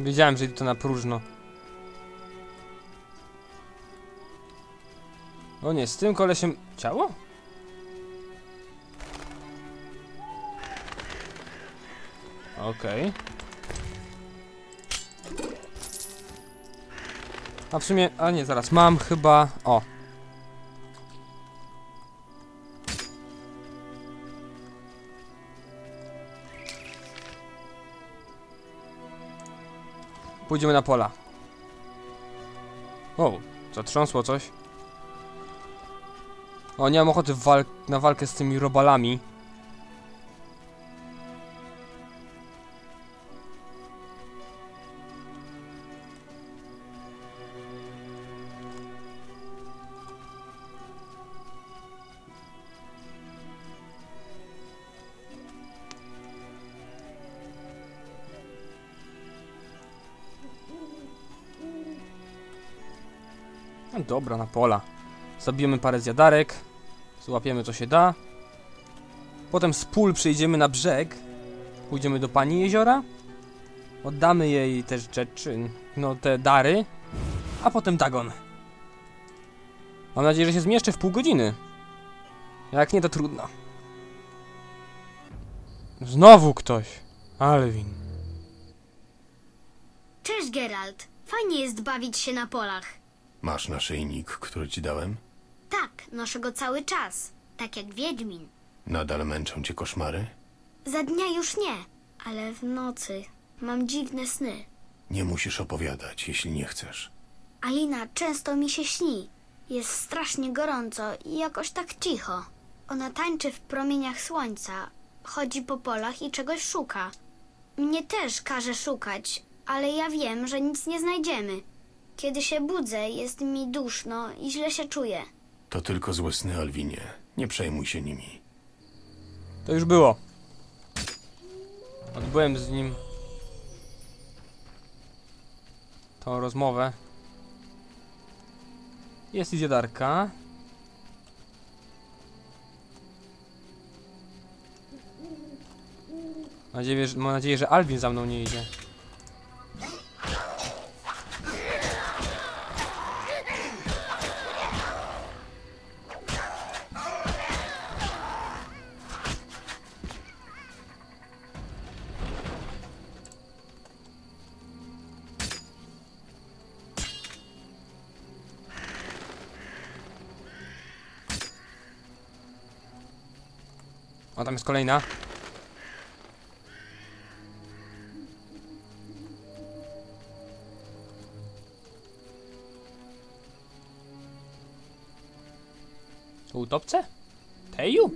Wiedziałem, że idę to na próżno. O nie, z tym kolesiem... Ciało? Okej. A w sumie... A nie, zaraz, mam chyba... O. Pójdziemy na pola. O, zatrząsło coś. O, nie mam ochoty wal na walkę z tymi robalami. No dobra, na pola. Zabijemy parę zjadarek. Złapiemy co się da. Potem z pól przejdziemy na brzeg. Pójdziemy do pani jeziora. Oddamy jej też rzeczy, no te dary. A potem Dagon. Mam nadzieję, że się zmieszczę w pół godziny. Jak nie, to trudno. Znowu ktoś. Alwin. Cześć, Geralt. Fajnie jest bawić się na polach. Masz naszyjnik, który ci dałem? Tak, noszę go cały czas. Tak jak Wiedźmin. Nadal męczą cię koszmary? Za dnia już nie, ale w nocy mam dziwne sny. Nie musisz opowiadać, jeśli nie chcesz. Alina często mi się śni. Jest strasznie gorąco i jakoś tak cicho. Ona tańczy w promieniach słońca, chodzi po polach i czegoś szuka. Mnie też każe szukać, ale ja wiem, że nic nie znajdziemy. Kiedy się budzę, jest mi duszno i źle się czuję. To tylko złe sny, Alwinie. Nie przejmuj się nimi. To już było. Odbyłem z nim tą rozmowę. Jest i zjadarka. Mam nadzieję, że, mam nadzieję, że Alvin za mną nie idzie. Tam jest kolejna. To utopce? Teju?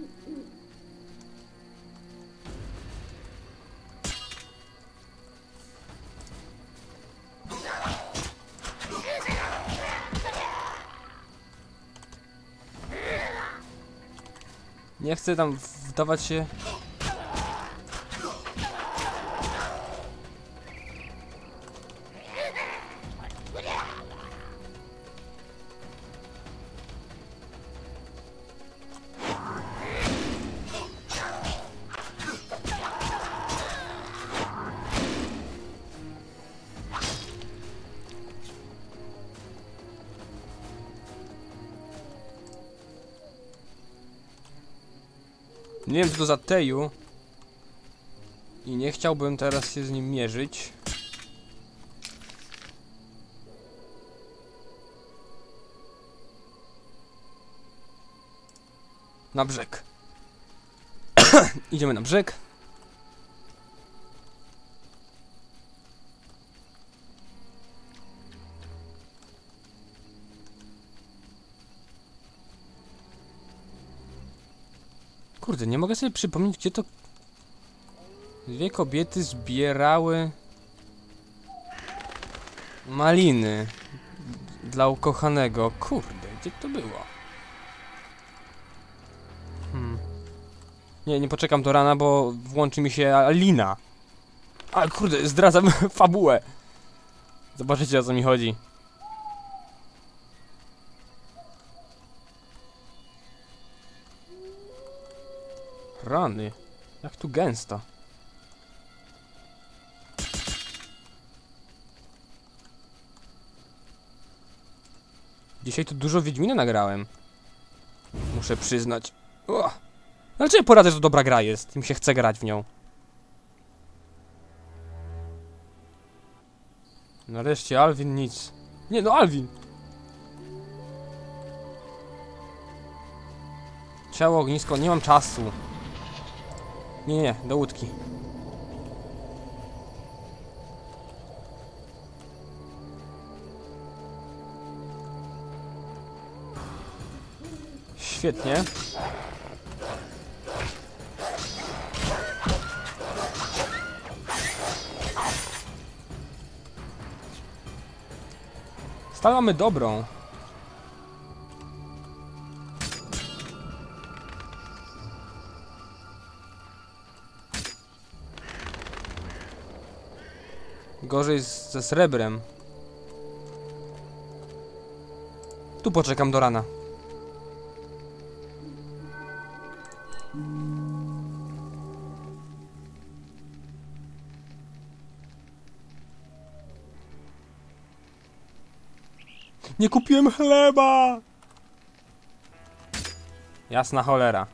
Nie chcę tam wdawać się. Nie wiem co to za Teju. I nie chciałbym teraz się z nim mierzyć. Na brzeg. Idziemy na brzeg. Kurde, nie mogę sobie przypomnieć, gdzie to... Dwie kobiety zbierały... Maliny. Dla ukochanego. Kurde, gdzie to było? Hmm. Nie, nie poczekam do rana, bo włączy mi się Alina. A kurde, zdradzam fabułę. Zobaczycie o co mi chodzi. rany. Jak tu gęsta. Dzisiaj tu dużo Wiedźmina nagrałem. Muszę przyznać. Ale Dlaczego poradzę, że dobra gra jest? Im się chce grać w nią. Nareszcie Alvin nic. Nie no, Alvin! Ciało ognisko, nie mam czasu. Nie, nie, do łódki. Świetnie. Stal mamy dobrą. Gorzej z, ze srebrem. Tu poczekam do rana. Nie kupiłem chleba! Jasna cholera.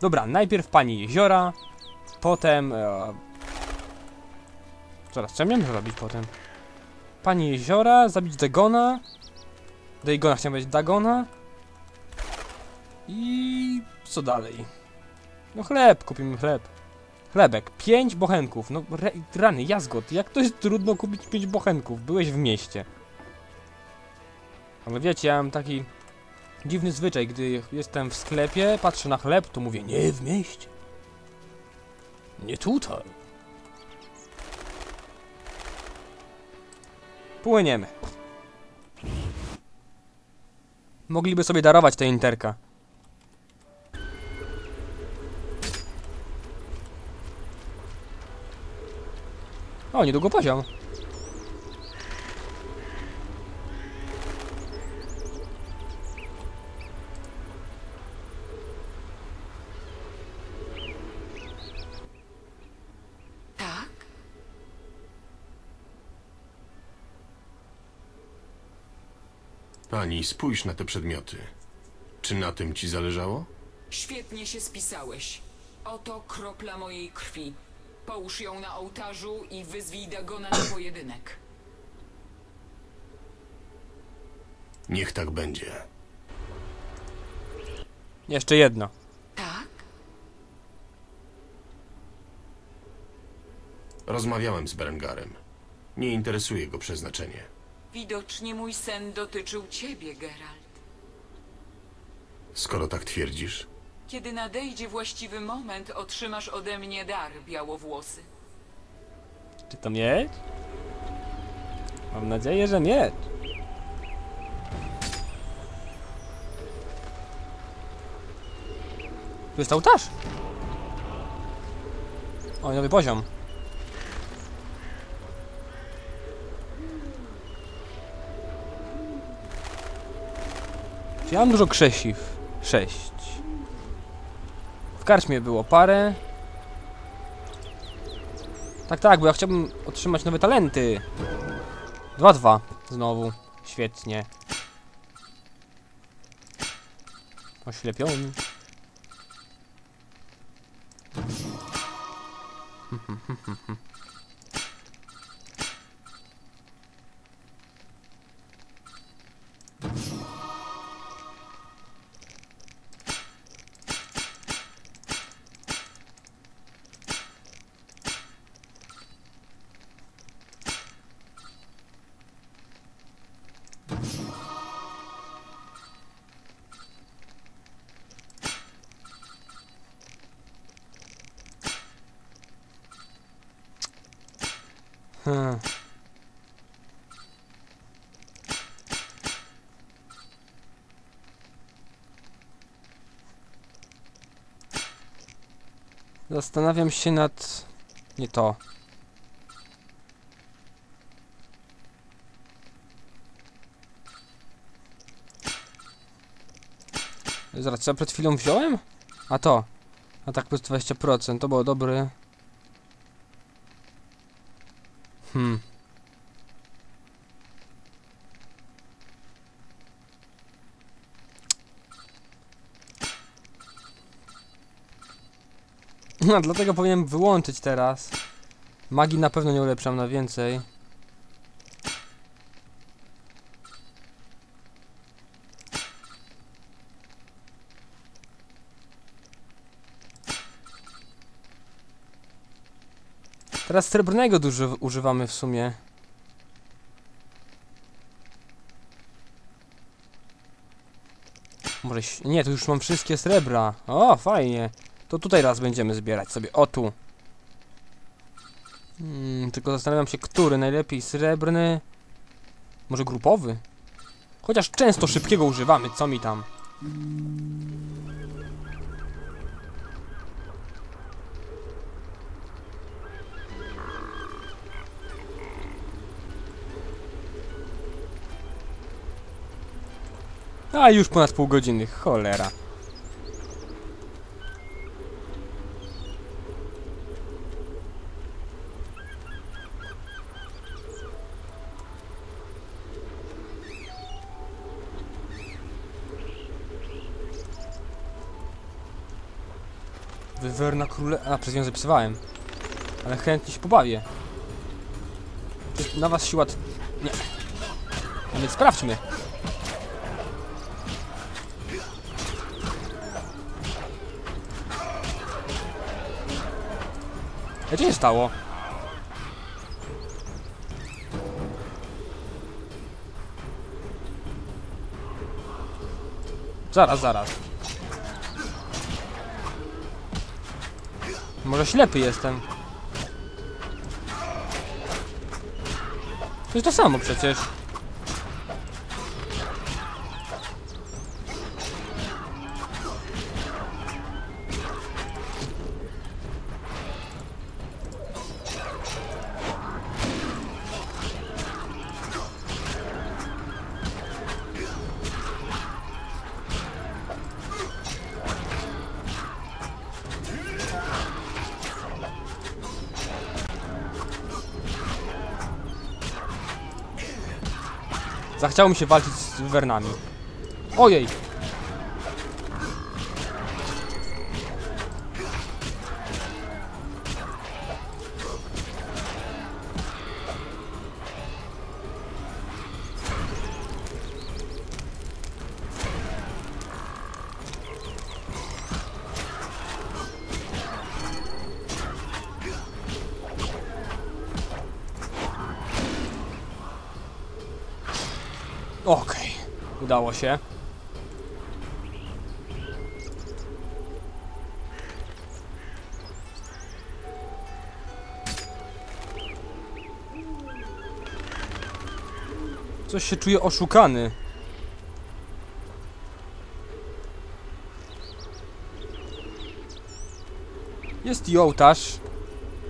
Dobra, najpierw pani jeziora, potem... E... Zaraz, co ja miałem zrobić potem? Pani jeziora, zabić Dagona. Dagona, chciałem powiedzieć Dagona. I... co dalej? No chleb, kupimy chleb. Chlebek, pięć bochenków. No re, rany, jazgot, jak to jest trudno kupić pięć bochenków? Byłeś w mieście. Ale wiecie, ja mam taki dziwny zwyczaj, gdy jestem w sklepie, patrzę na chleb, to mówię, nie w mieście. Nie tutaj. Płyniemy. Mogliby sobie darować te interka. O, niedługo poziom. Pani, spójrz na te przedmioty. Czy na tym ci zależało? Świetnie się spisałeś. Oto kropla mojej krwi. Połóż ją na ołtarzu i wyzwij Dagona na pojedynek. Niech tak będzie. Jeszcze jedno. Tak? Rozmawiałem z Berengarem. Nie interesuje go przeznaczenie. Widocznie mój sen dotyczył ciebie, Geralt. Skoro tak twierdzisz, Kiedy nadejdzie właściwy moment, otrzymasz ode mnie dar, białowłosy. Czy to miecz? Mam nadzieję, że miecz. Tu jest ołtarz. O, nowy poziom. Czy ja mam dużo krzesiw? Sześć. W karczmie było parę. Tak, tak, bo ja chciałbym otrzymać nowe talenty. 2-2 znowu. Świetnie. Oślepiony. Zastanawiam się nad... Nie to. Zaraz, co ja przed chwilą wziąłem? A to. A tak plus 20%, to było dobre. Hmm. No, dlatego powinienem wyłączyć teraz. Magii na pewno nie ulepszam na więcej. Teraz srebrnego dużo używamy w sumie. Może... Nie, tu już mam wszystkie srebra. O, fajnie. To tutaj raz będziemy zbierać sobie. O tu. Hmm, tylko zastanawiam się, który najlepiej srebrny. Może grupowy? Chociaż często szybkiego używamy, co mi tam. A już ponad pół godziny, cholera. Wywerna króle... A, przez nią zapisywałem. Ale chętnie się pobawię. Na was siła... Nie. No więc sprawdźmy. A co się stało? Zaraz, zaraz. Może ślepy jestem. To jest to samo przecież. Zachciało mi się walczyć z wernami. Ojej! Udało się. Coś się czuje oszukany. Jest i ołtarz.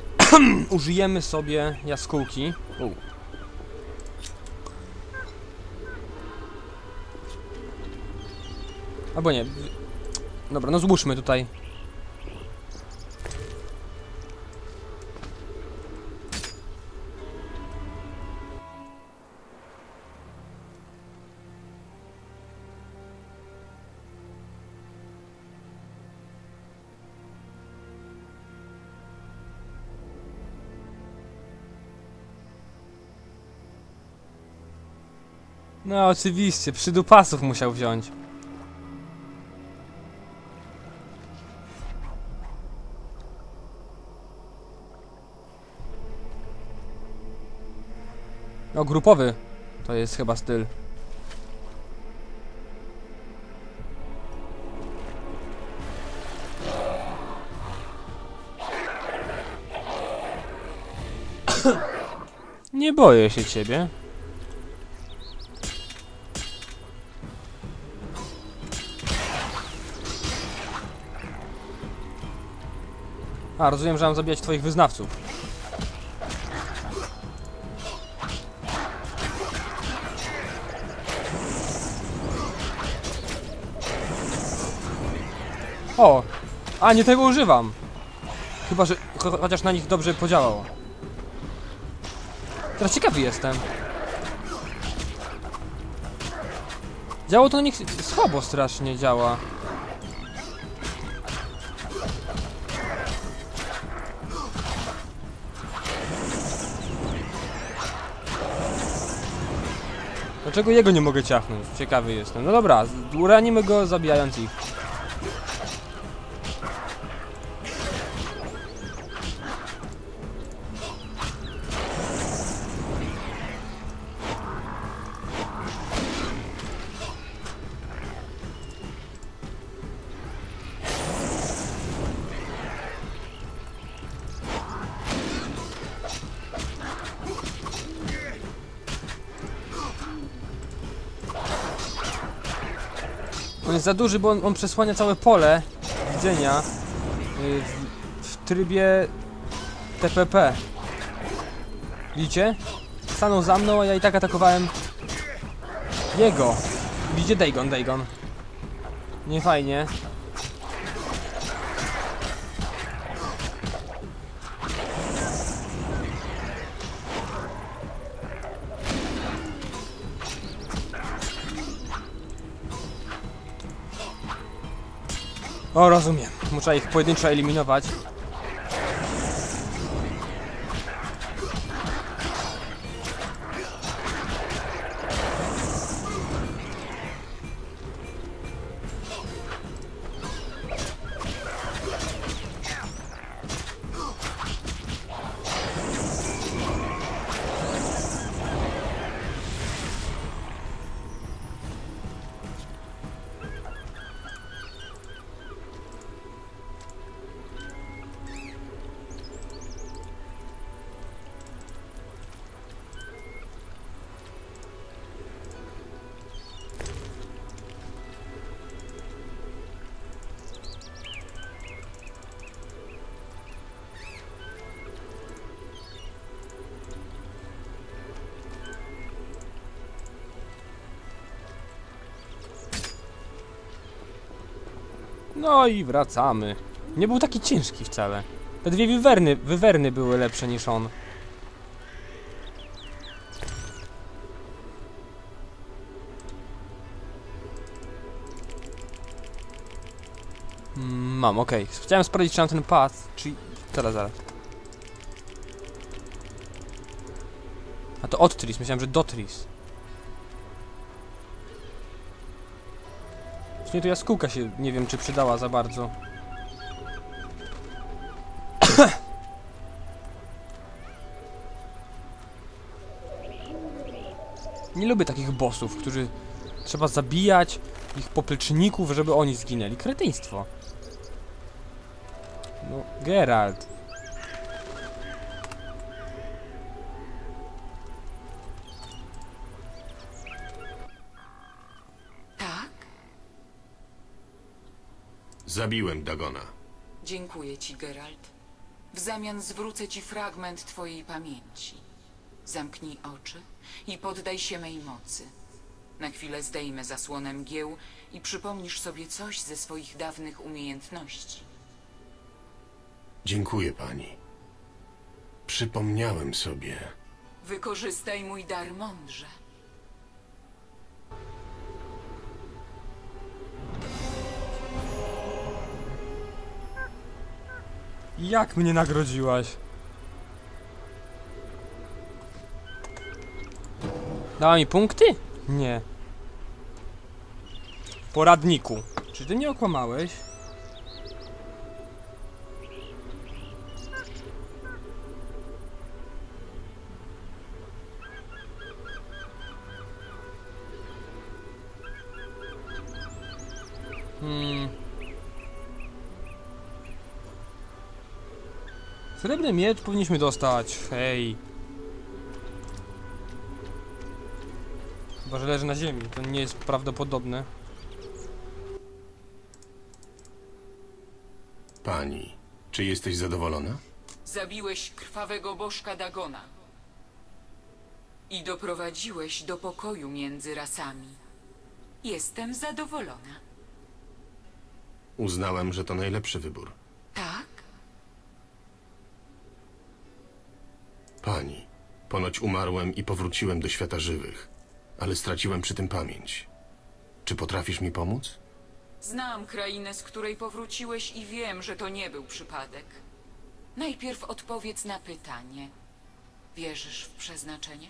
Użyjemy sobie jaskółki. U. Albo nie. Dobra, no złóżmy tutaj. No oczywiście, przydupasów musiał wziąć. No, grupowy. To jest chyba styl. Nie boję się ciebie. A, rozumiem, że mam zabijać twoich wyznawców. O! A, nie tego używam! Chyba, że chociaż na nich dobrze podziałało. Teraz ciekawy jestem. Działo to na nich słabo strasznie działa. Dlaczego jego nie mogę ciachnąć? Ciekawy jestem. No dobra, uranimy go zabijając ich. Za duży, bo on, on przesłania całe pole widzenia y, w, w trybie TPP. Widzicie? Stanął za mną, a ja i tak atakowałem jego. Widzicie? Dagon, Dagon. Nie fajnie. O, rozumiem. Muszę ich pojedynczo eliminować. No i wracamy. Nie był taki ciężki wcale. Te dwie wywerny, wywerny były lepsze niż on. Mm, Mam, okej. Chciałem sprawdzić, czy mam ten path, czy... Teraz, zaraz. A to od Tris, myślałem, że do Tris. W sumie to jaskółka się, nie wiem, czy przydała za bardzo. Nie lubię takich bossów, którzy trzeba zabijać ich popleczników, żeby oni zginęli. Kretyństwo. No, Geralt. Zabiłem Dagona. Dziękuję ci, Geralt. W zamian zwrócę ci fragment twojej pamięci. Zamknij oczy i poddaj się mej mocy. Na chwilę zdejmę zasłonę mgieł i przypomnisz sobie coś ze swoich dawnych umiejętności. Dziękuję pani. Przypomniałem sobie. Wykorzystaj mój dar mądrze. Jak mnie nagrodziłaś? Dała mi punkty? Nie. Poradniku. Czy ty nie okłamałeś? Srebrny miecz powinniśmy dostać. Hej. Chyba, że leży na ziemi. To nie jest prawdopodobne. Pani, czy jesteś zadowolona? Zabiłeś krwawego bożka Dagona. I doprowadziłeś do pokoju między rasami. Jestem zadowolona. Uznałem, że to najlepszy wybór. Tak? Pani, ponoć umarłem i powróciłem do świata żywych, ale straciłem przy tym pamięć. Czy potrafisz mi pomóc? Znam krainę, z której powróciłeś i wiem, że to nie był przypadek. Najpierw odpowiedz na pytanie. Wierzysz w przeznaczenie?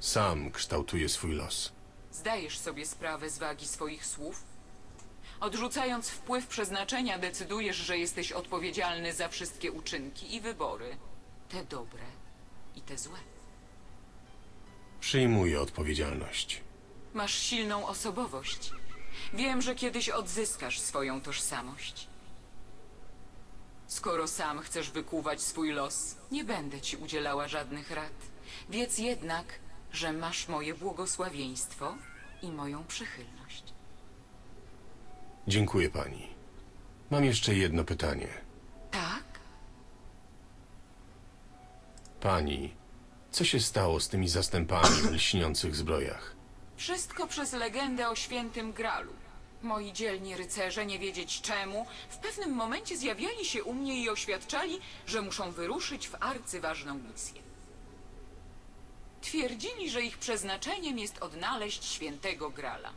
Sam kształtuję swój los. Zdajesz sobie sprawę z wagi swoich słów? Odrzucając wpływ przeznaczenia, decydujesz, że jesteś odpowiedzialny za wszystkie uczynki i wybory. Te dobre i te złe. Przyjmuję odpowiedzialność. Masz silną osobowość. Wiem, że kiedyś odzyskasz swoją tożsamość. Skoro sam chcesz wykuwać swój los, nie będę ci udzielała żadnych rad. Wiedz jednak, że masz moje błogosławieństwo i moją przychylność. Dziękuję pani. Mam jeszcze jedno pytanie. Tak? Pani, co się stało z tymi zastępami w lśniących zbrojach? Wszystko przez legendę o świętym Gralu. Moi dzielni rycerze, nie wiedzieć czemu, w pewnym momencie zjawiali się u mnie i oświadczali, że muszą wyruszyć w arcyważną misję. Twierdzili, że ich przeznaczeniem jest odnaleźć świętego Grala.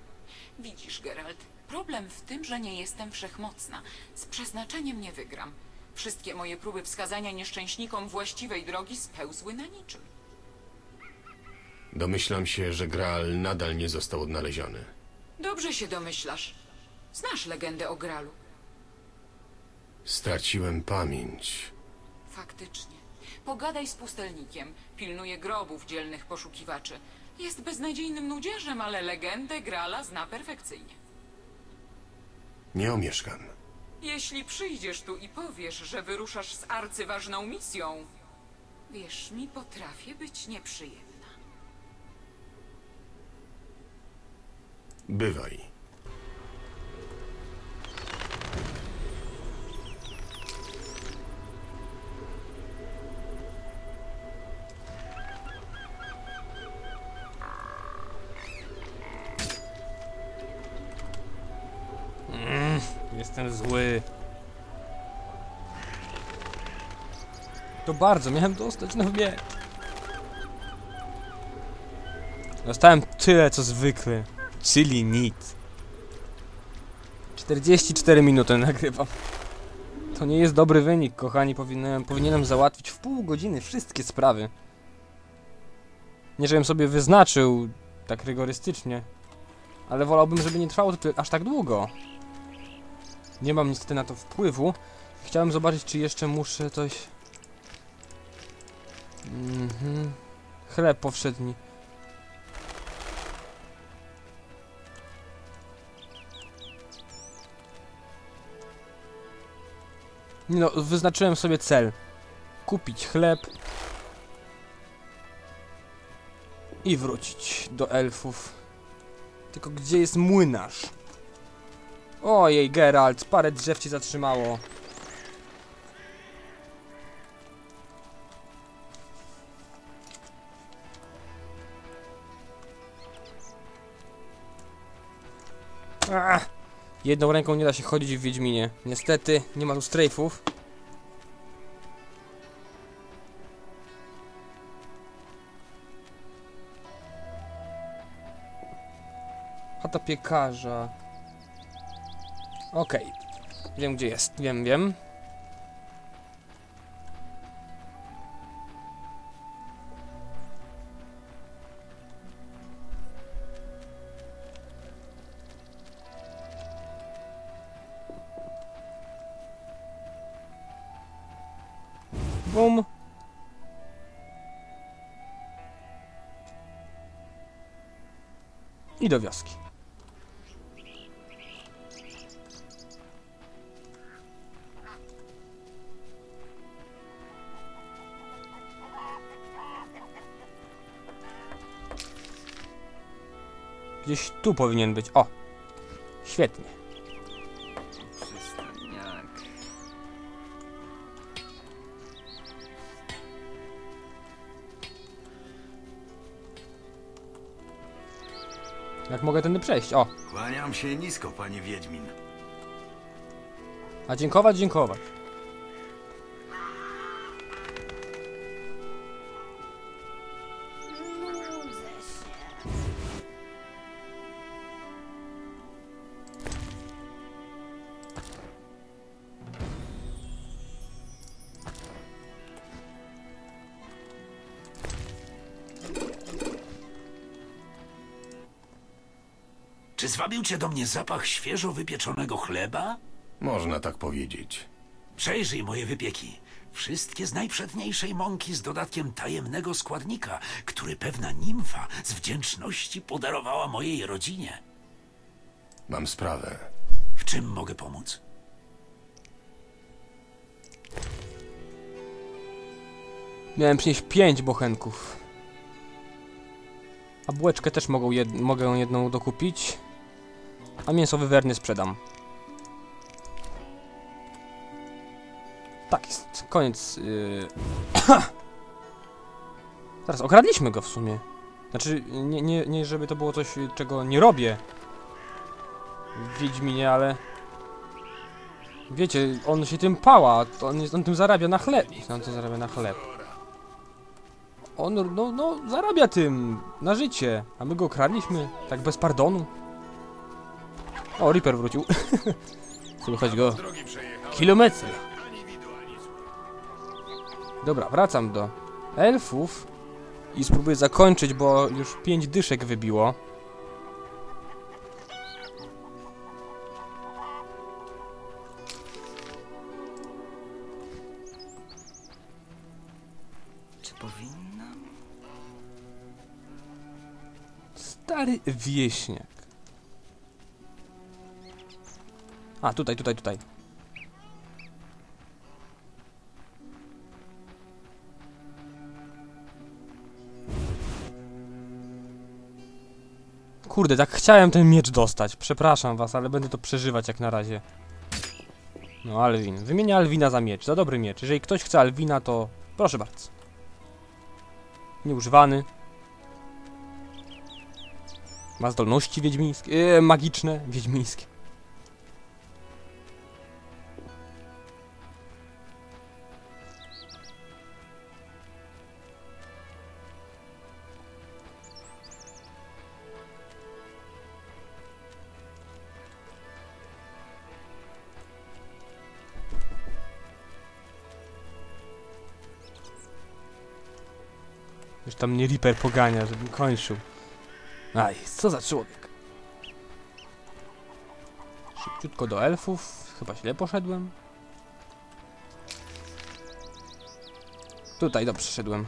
Widzisz, Geralt, problem w tym, że nie jestem wszechmocna. Z przeznaczeniem nie wygram. Wszystkie moje próby wskazania nieszczęśnikom właściwej drogi spełzły na niczym. Domyślam się, że Graal nadal nie został odnaleziony. Dobrze się domyślasz. Znasz legendę o Gralu. Straciłem pamięć. Faktycznie. Pogadaj z pustelnikiem. Pilnuje grobów dzielnych poszukiwaczy. Jest beznadziejnym nudziarzem, ale legendę Grala zna perfekcyjnie. Nie omieszkam. Jeśli przyjdziesz tu i powiesz, że wyruszasz z arcyważną misją, wierz mi, potrafię być nieprzyjemna. Bywaj. Jestem zły. To bardzo, miałem dostać na mnie. Dostałem tyle, co zwykle. Czyli nic. 44 minuty nagrywam. To nie jest dobry wynik, kochani. Powinienem, powinienem załatwić w pół godziny wszystkie sprawy. Nie, żebym sobie wyznaczył tak rygorystycznie. Ale wolałbym, żeby nie trwało to aż tak długo. Nie mam niestety na to wpływu. Chciałem zobaczyć, czy jeszcze muszę coś... Mhm. Chleb powszedni. No, wyznaczyłem sobie cel. Kupić chleb. I wrócić do elfów. Tylko gdzie jest młynarz? Ojej, Geralt, parę drzew ci zatrzymało. Ach, jedną ręką nie da się chodzić w Wiedźminie. Niestety, nie ma tu strajfów. Chata piekarza. Okej. Wiem gdzie jest. Wiem, wiem. Bum. I do wioski. Gdzieś tu powinien być. O! Świetnie. Jak mogę tędy przejść? O! Kłaniam się nisko, panie Wiedźmin. A dziękować, dziękować. Czy zwabił cię do mnie zapach świeżo wypieczonego chleba? Można tak powiedzieć. Przejrzyj moje wypieki. Wszystkie z najprzedniejszej mąki z dodatkiem tajemnego składnika, który pewna nimfa z wdzięczności podarowała mojej rodzinie. Mam sprawę. W czym mogę pomóc? Miałem przynieść pięć bochenków. A bułeczkę też mogą jed mogę jedną dokupić. A mięso wywernie sprzedam. Tak jest. Koniec. Yy... Zaraz, okradliśmy go w sumie. Znaczy, nie, nie, nie żeby to było coś, czego nie robię. Wiedźminie, ale... Wiecie, on się tym pała, on, on tym zarabia na chleb. On to zarabia na chleb. On, no, no, zarabia tym na życie, a my go okradliśmy, tak bez pardonu. O, Reaper wrócił. Słychać go kilometry. Dobra, wracam do elfów i spróbuję zakończyć, bo już pięć dyszek wybiło. Czy powinnam? Stary wieśniak. A, tutaj, tutaj, tutaj. Kurde, tak chciałem ten miecz dostać. Przepraszam was, ale będę to przeżywać jak na razie. No, Alwin. Wymienia Alwina za miecz. Za dobry miecz. Jeżeli ktoś chce Alwina, to proszę bardzo. Nieużywany. Ma zdolności wiedźmińskie, e, magiczne, wiedźmińskie. Tam mnie Reaper pogania, żebym kończył. Aj, co za człowiek. Szybciutko do elfów. Chyba źle poszedłem. Tutaj dobrze szedłem.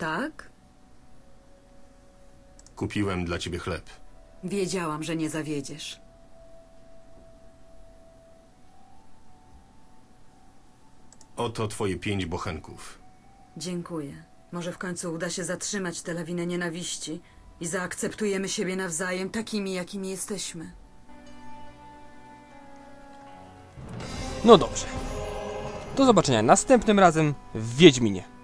Tak? Kupiłem dla ciebie chleb. Wiedziałam, że nie zawiedziesz. Oto twoje pięć bochenków. Dziękuję. Może w końcu uda się zatrzymać tę lawinę nienawiści i zaakceptujemy siebie nawzajem takimi, jakimi jesteśmy. No dobrze. Do zobaczenia następnym razem w Wiedźminie.